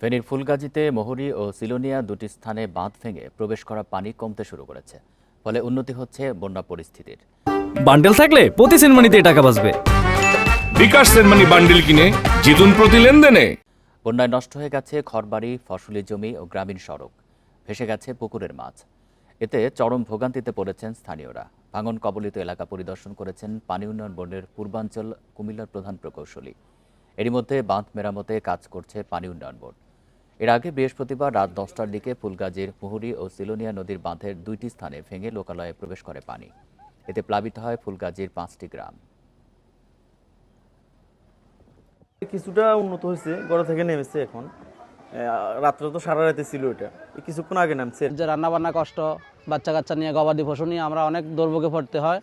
ফেনীর ফুলগাজীতে মোহরী ও সিলোনিয়া দুটি স্থানে বাঁধ ভেঙে প্রবেশ করা পানি কমতে শুরু করেছে। ফলে উন্নতি হচ্ছে বন্যা পরিস্থিতির। বান্ডেল থাকলে প্রতি সেনমানিতে টাকা বাঁচবে। বিকাশ সেনমানি বান্ডিল কিনে জিতুন প্রতি লেনদেনে। বন্যায় নষ্ট হয়ে গেছে ঘরবাড়ি ফসলি জমি ও গ্রামীণ সড়ক। ভেসে গেছে পুকুরের মাছ। এতে চরম ভোগান্তিতে পড়েছেন স্থানীয়রা। ভাঙন কবলিত এলাকা পরিদর্শন করেছেন পানি উন্নয়ন বোর্ডের পূর্বাঞ্চল কুমিল্লার প্রধান প্রকৌশলী। এরই মধ্যে বাঁধ মেরামতে কাজ করছে পানি উন্নয়ন বোর্ড। এর আগে বৃহস্পতিবার রাত দশটার দিকে ফুলগাজীর মুহুরী ও সিলোনিয়া নদীর বাঁধের দুইটি স্থানে ভেঙে লোকালয়ে প্রবেশ করে পানি। এতে প্লাবিত হয় ফুলগাজীর পাঁচটি গ্রাম। কিছুটা উন্নত হয়েছে গড়া থেকে নেমেছে এখন। রাত্রে তো সারা রাতে ছিল এটা। কিছুক্ষণ আগে নামছে। যে রান্না বান্না কষ্ট বাচ্চা কাচ্চা নিয়ে গবাদি পশু নিয়ে আমরা অনেক দুর্ভোগে পড়তে হয়।